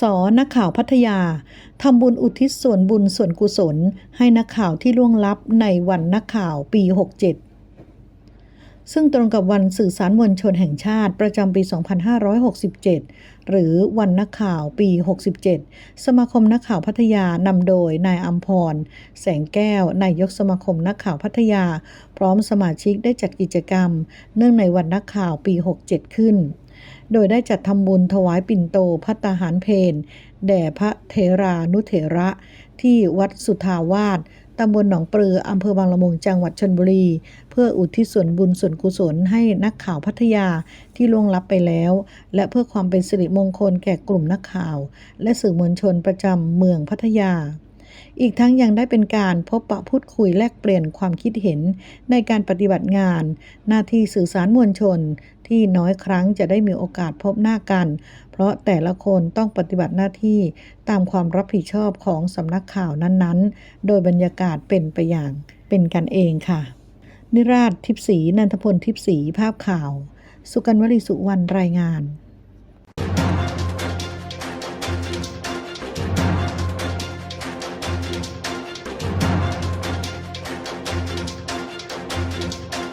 สนักข่าวพัทยาทำบุญอุทิศส่วนบุญส่วนกุศล ให้นักข่าวที่ล่วงลับในวันนักข่าวปี 67 ซึ่งตรงกับวันสื่อสารมวลชนแห่งชาติประจำปี 2567 หรือวันนักข่าวปี 67 สมาคมนักข่าวพัทยานำโดยนายอัมพร แสงแก้วนายกสมาคมนักข่าวพัทยา พร้อมสมาชิกได้จัดกิจกรรม เนื่องในวันนักข่าวปี 67 ขึ้น โดยได้จัดทำบุญถวายปิ่นโตพัตตาหารเพนแด่พระเทรานุเถระ ที่วัดสุทาวาสตำบลหนองปลืออำเภอบางละมุงจังหวัดชนบุรี เพื่ออุทิศส่วนบุญส่วนกุศลให้นักข่าวพัทยาที่ล่วงลับไปแล้ว และเพื่อความเป็นสิริมงคลแก่กลุ่มนักข่าว และสื่อมวลชนประจำเมืองพัทยา อีกทั้งยังได้เป็นการพบปะพูดคุยแลกเปลี่ยนความคิดเห็นในการปฏิบัติงาน หน้าที่สื่อสารมวลชน ที่น้อยครั้งจะได้มีโอกาสพบหน้ากัน เพราะแต่ละคนต้องปฏิบัติหน้าที่ตามความรับผิดชอบของสำนักข่าวนั้นๆ โดยบรรยากาศเป็นไปอย่างเป็นกันเองค่ะ นิราชทิพสีนันทพลทิพสีภาพข่าว สุกันวลีสุวรรณรายงาน